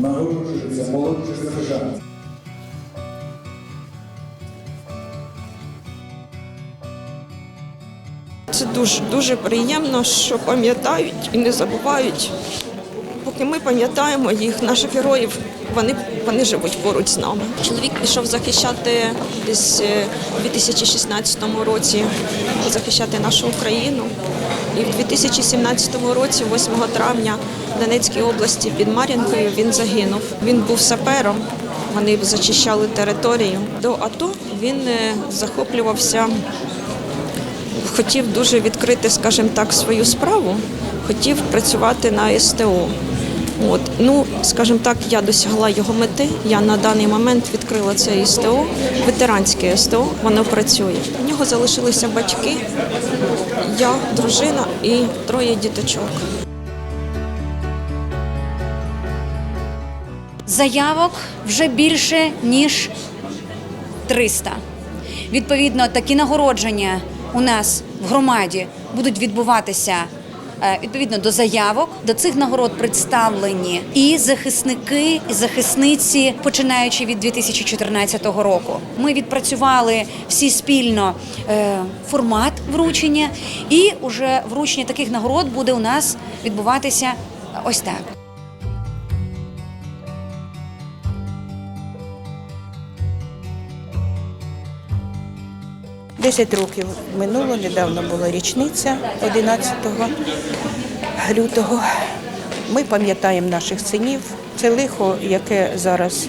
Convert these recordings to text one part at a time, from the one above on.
нагороджується молодший сержант. Це дуже дуже приємно, що пам'ятають і не забувають. Поки ми пам'ятаємо їх, наших героїв, вони, вони живуть поруч з нами. Чоловік пішов захищати десь е, у 2016 році, захищати нашу Україну. І в 2017 році, 8 травня, в Донецькій області під Мар'їнкою він загинув. Він був сапером. Вони зачищали територію. До АТО він е, захоплювався хотів дуже відкрити, скажімо так, свою справу, хотів працювати на СТО. От. Ну, скажімо так, я досягла його мети. Я на даний момент відкрила це СТО, ветеранське СТО, воно працює. У нього залишилися батьки, я, дружина і троє діточок. Заявок вже більше ніж 300. Відповідно, такі нагородження у нас в громаді будуть відбуватися відповідно до заявок. До цих нагород представлені і захисники, і захисниці, починаючи від 2014 року. Ми відпрацювали всі спільно е, формат вручення, і уже вручення таких нагород буде у нас відбуватися ось так. Десять років минуло, недавно була річниця 11 лютого. Ми пам'ятаємо наших синів. Це лихо, яке зараз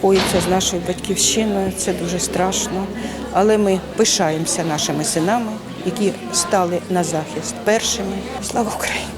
коїться з нашою батьківщиною. Це дуже страшно. Але ми пишаємося нашими синами, які стали на захист першими. Слава Україні!